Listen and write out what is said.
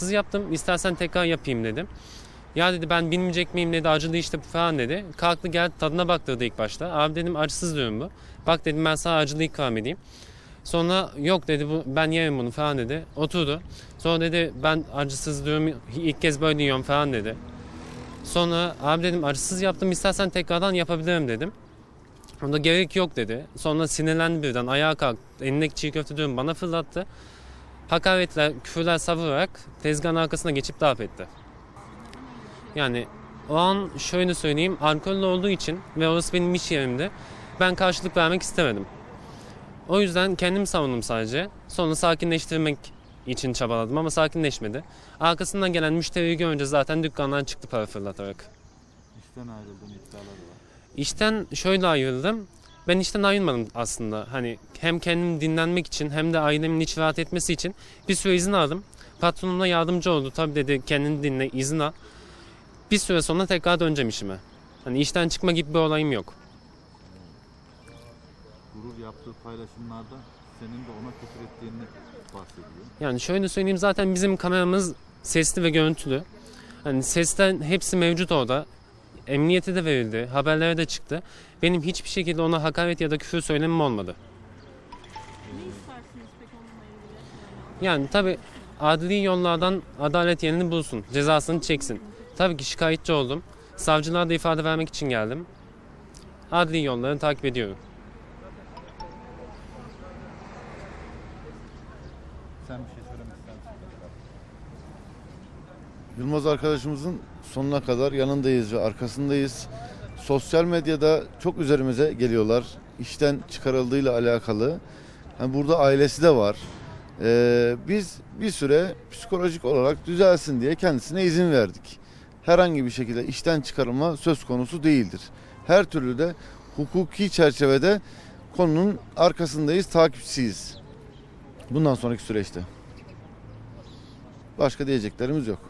acısız yaptım. İstersen tekrar yapayım dedim. Ya dedi ben bilmeyecek miyim dedi acılı işte falan dedi. Kalktı geldi tadına baktırdı ilk başta. Abi dedim acısız diyorum bu. Bak dedim ben sana acılı ikram edeyim. Sonra yok dedi bu ben yemem bunu falan dedi. Oturdu. Sonra dedi ben acısız diyorum ilk kez böyle yiyorum falan dedi. Sonra abi dedim acısız yaptım istersen tekrardan yapabilirim dedim. Onda gerek yok dedi. Sonra sinirlendi birden ayağa kalktı. Elindeki çiğ köfte diyorum bana fırlattı. Hakaretler, küfürler savurarak tezgahın arkasına geçip darp etti. Yani o an şöyle söyleyeyim alkollü olduğu için ve orası benim iş yerimdi. Ben karşılık vermek istemedim. O yüzden kendim savundum sadece. Sonra sakinleştirmek için çabaladım ama sakinleşmedi. Arkasından gelen müşteriyi görünce zaten dükkandan çıktı para fırlatarak. İşten ayrıldığın iddiaları var. İşten şöyle ayrıldım. Ben işten ayrılmadım aslında. Hani hem kendim dinlenmek için hem de ailemin iç rahat etmesi için bir süre izin aldım. Patronumla yardımcı oldu. Tabii dedi kendini dinle izin al. Bir süre sonra tekrar döneceğim işime. Hani işten çıkma gibi bir olayım yok. Gurur yaptığı paylaşımlarda senin de ona küfür ettiğini bahsediyor. Yani şöyle söyleyeyim zaten bizim kameramız sesli ve görüntülü. Hani sesten hepsi mevcut orada. Emniyete de verildi, haberlere de çıktı. Benim hiçbir şekilde ona hakaret ya da küfür söylemem olmadı. Ne istersiniz peki onunla ilgili? Yani tabi adli yollardan adalet yerini bulsun, cezasını çeksin. Tabii ki şikayetçi oldum. Savcılığa da ifade vermek için geldim. Adli yolları takip ediyorum. Sen bir şey söylemek ister misin? Yılmaz arkadaşımızın sonuna kadar yanındayız ve arkasındayız. Sosyal medyada çok üzerimize geliyorlar. İşten çıkarıldığıyla alakalı. Yani burada ailesi de var. Ee, biz bir süre psikolojik olarak düzelsin diye kendisine izin verdik. Herhangi bir şekilde işten çıkarılma söz konusu değildir. Her türlü de hukuki çerçevede konunun arkasındayız, takipçisiyiz. Bundan sonraki süreçte. Başka diyeceklerimiz yok.